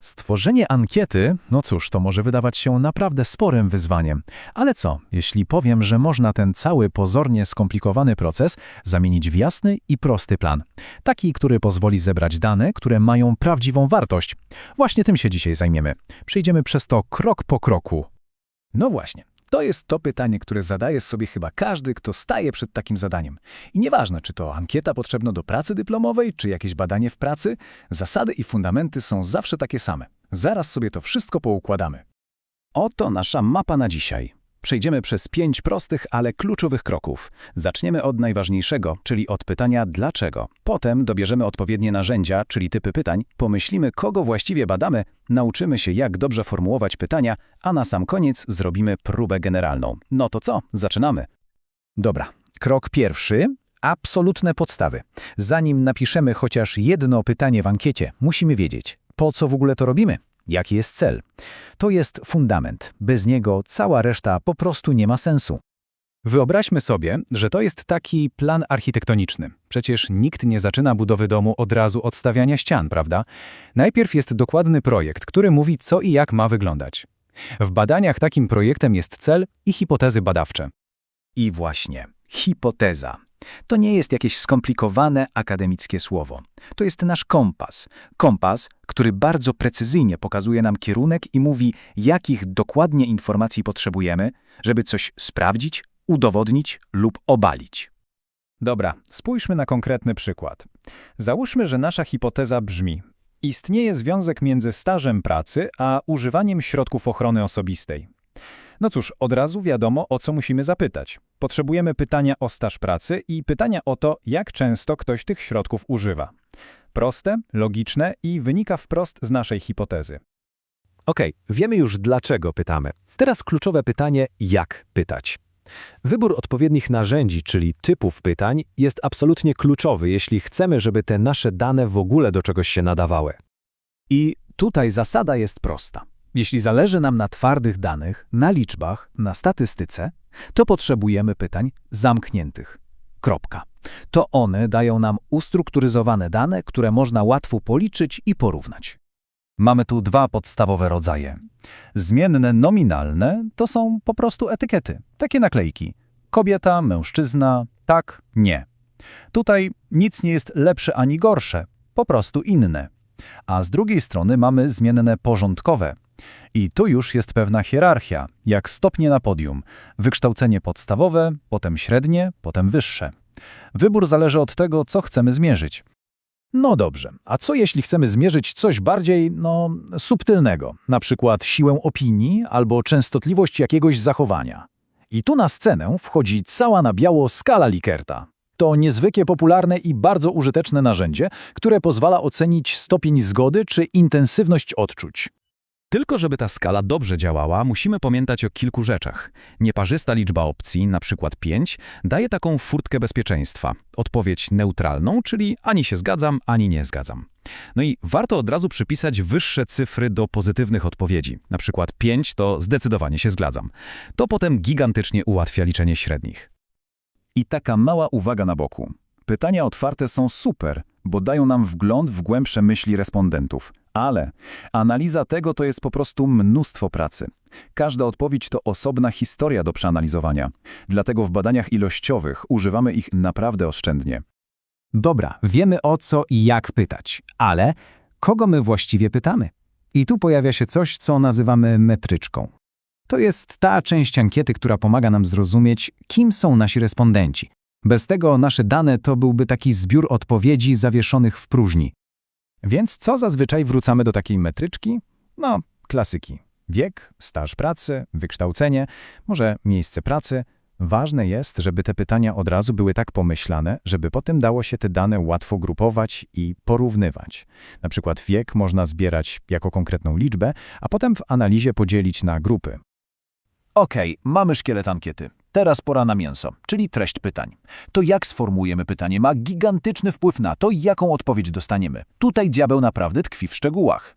Stworzenie ankiety, no cóż, to może wydawać się naprawdę sporym wyzwaniem. Ale co, jeśli powiem, że można ten cały pozornie skomplikowany proces zamienić w jasny i prosty plan? Taki, który pozwoli zebrać dane, które mają prawdziwą wartość. Właśnie tym się dzisiaj zajmiemy. Przejdziemy przez to krok po kroku. No właśnie, to jest to pytanie, które zadaje sobie chyba każdy, kto staje przed takim zadaniem. I nieważne, czy to ankieta potrzebna do pracy dyplomowej, czy jakieś badanie w pracy, zasady i fundamenty są zawsze takie same. Zaraz sobie to wszystko poukładamy. Oto nasza mapa na dzisiaj. Przejdziemy przez pięć prostych, ale kluczowych kroków. Zaczniemy od najważniejszego, czyli od pytania dlaczego. Potem dobierzemy odpowiednie narzędzia, czyli typy pytań, pomyślimy, kogo właściwie badamy, nauczymy się, jak dobrze formułować pytania, a na sam koniec zrobimy próbę generalną. No to co? Zaczynamy. Dobra, krok pierwszy. Absolutne podstawy. Zanim napiszemy chociaż jedno pytanie w ankiecie, musimy wiedzieć, po co w ogóle to robimy. Jaki jest cel? To jest fundament. Bez niego cała reszta po prostu nie ma sensu. Wyobraźmy sobie, że to jest taki plan architektoniczny. Przecież nikt nie zaczyna budowy domu od razu od stawiania ścian, prawda? Najpierw jest dokładny projekt, który mówi, co i jak ma wyglądać. W badaniach takim projektem jest cel i hipotezy badawcze. I właśnie, hipoteza. To nie jest jakieś skomplikowane akademickie słowo. To jest nasz kompas. Kompas, który bardzo precyzyjnie pokazuje nam kierunek i mówi, jakich dokładnie informacji potrzebujemy, żeby coś sprawdzić, udowodnić lub obalić. Dobra, spójrzmy na konkretny przykład. Załóżmy, że nasza hipoteza brzmi: istnieje związek między stażem pracy a używaniem środków ochrony osobistej. No cóż, od razu wiadomo, o co musimy zapytać. Potrzebujemy pytania o staż pracy i pytania o to, jak często ktoś tych środków używa. Proste, logiczne i wynika wprost z naszej hipotezy. Okej, wiemy już dlaczego pytamy. Teraz kluczowe pytanie, jak pytać. Wybór odpowiednich narzędzi, czyli typów pytań, jest absolutnie kluczowy, jeśli chcemy, żeby te nasze dane w ogóle do czegoś się nadawały. I tutaj zasada jest prosta. Jeśli zależy nam na twardych danych, na liczbach, na statystyce, to potrzebujemy pytań zamkniętych. Kropka. To one dają nam ustrukturyzowane dane, które można łatwo policzyć i porównać. Mamy tu dwa podstawowe rodzaje. Zmienne nominalne to są po prostu etykiety, takie naklejki. Kobieta, mężczyzna, tak, nie. Tutaj nic nie jest lepsze ani gorsze, po prostu inne. A z drugiej strony mamy zmienne porządkowe – i tu już jest pewna hierarchia, jak stopnie na podium. Wykształcenie podstawowe, potem średnie, potem wyższe. Wybór zależy od tego, co chcemy zmierzyć. No dobrze, a co jeśli chcemy zmierzyć coś bardziej, no, subtelnego, na przykład siłę opinii albo częstotliwość jakiegoś zachowania? I tu na scenę wchodzi cała na biało skala Likerta. To niezwykle popularne i bardzo użyteczne narzędzie, które pozwala ocenić stopień zgody czy intensywność odczuć. Tylko żeby ta skala dobrze działała, musimy pamiętać o kilku rzeczach. Nieparzysta liczba opcji, na przykład 5, daje taką furtkę bezpieczeństwa. Odpowiedź neutralną, czyli ani się zgadzam, ani nie zgadzam. No i warto od razu przypisać wyższe cyfry do pozytywnych odpowiedzi. Na przykład 5 to zdecydowanie się zgadzam. To potem gigantycznie ułatwia liczenie średnich. I taka mała uwaga na boku. Pytania otwarte są super, bo dają nam wgląd w głębsze myśli respondentów. Ale analiza tego to jest po prostu mnóstwo pracy. Każda odpowiedź to osobna historia do przeanalizowania. Dlatego w badaniach ilościowych używamy ich naprawdę oszczędnie. Dobra, wiemy o co i jak pytać, ale kogo my właściwie pytamy? I tu pojawia się coś, co nazywamy metryczką. To jest ta część ankiety, która pomaga nam zrozumieć, kim są nasi respondenci. Bez tego nasze dane to byłby taki zbiór odpowiedzi zawieszonych w próżni. Więc co zazwyczaj wrzucamy do takiej metryczki? No, klasyki. Wiek, staż pracy, wykształcenie, może miejsce pracy. Ważne jest, żeby te pytania od razu były tak pomyślane, żeby potem dało się te dane łatwo grupować i porównywać. Na przykład wiek można zbierać jako konkretną liczbę, a potem w analizie podzielić na grupy. Okej, okay, mamy szkielet ankiety. Teraz pora na mięso, czyli treść pytań. To jak sformułujemy pytanie ma gigantyczny wpływ na to, jaką odpowiedź dostaniemy. Tutaj diabeł naprawdę tkwi w szczegółach.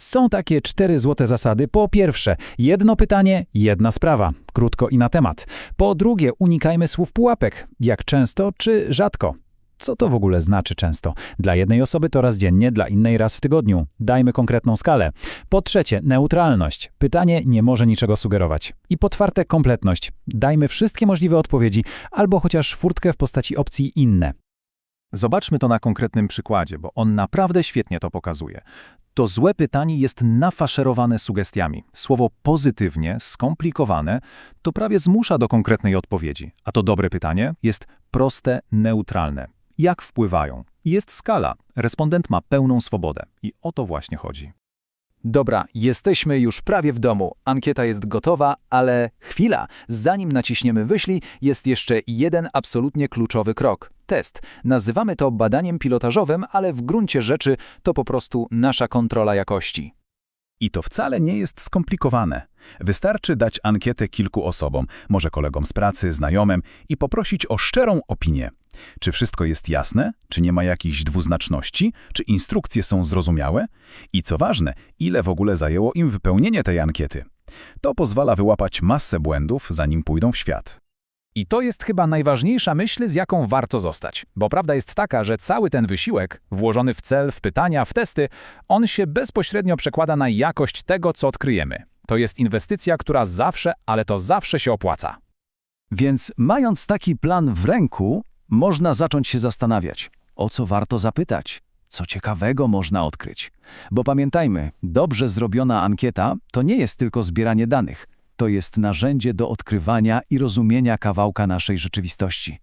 Są takie cztery złote zasady. Po pierwsze, jedno pytanie, jedna sprawa. Krótko i na temat. Po drugie, unikajmy słów pułapek. Jak często czy rzadko. Co to w ogóle znaczy często? Dla jednej osoby to raz dziennie, dla innej raz w tygodniu. Dajmy konkretną skalę. Po trzecie, neutralność. Pytanie nie może niczego sugerować. I po czwarte, kompletność. Dajmy wszystkie możliwe odpowiedzi, albo chociaż furtkę w postaci opcji inne. Zobaczmy to na konkretnym przykładzie, bo on naprawdę świetnie to pokazuje. To złe pytanie jest nafaszerowane sugestiami. Słowo pozytywnie, skomplikowane, to prawie zmusza do konkretnej odpowiedzi. A to dobre pytanie jest proste, neutralne. Jak wpływają? Jest skala. Respondent ma pełną swobodę. I o to właśnie chodzi. Dobra, jesteśmy już prawie w domu. Ankieta jest gotowa, ale chwila, zanim naciśniemy wyślij, jest jeszcze jeden absolutnie kluczowy krok. Test. Nazywamy to badaniem pilotażowym, ale w gruncie rzeczy to po prostu nasza kontrola jakości. I to wcale nie jest skomplikowane. Wystarczy dać ankietę kilku osobom, może kolegom z pracy, znajomym i poprosić o szczerą opinię. Czy wszystko jest jasne? Czy nie ma jakichś dwuznaczności? Czy instrukcje są zrozumiałe? I co ważne, ile w ogóle zajęło im wypełnienie tej ankiety? To pozwala wyłapać masę błędów, zanim pójdą w świat. I to jest chyba najważniejsza myśl, z jaką warto zostać. Bo prawda jest taka, że cały ten wysiłek, włożony w cel, w pytania, w testy, on się bezpośrednio przekłada na jakość tego, co odkryjemy. To jest inwestycja, która zawsze, ale to zawsze się opłaca. Więc mając taki plan w ręku, można zacząć się zastanawiać, o co warto zapytać, co ciekawego można odkryć. Bo pamiętajmy, dobrze zrobiona ankieta to nie jest tylko zbieranie danych, to jest narzędzie do odkrywania i rozumienia kawałka naszej rzeczywistości.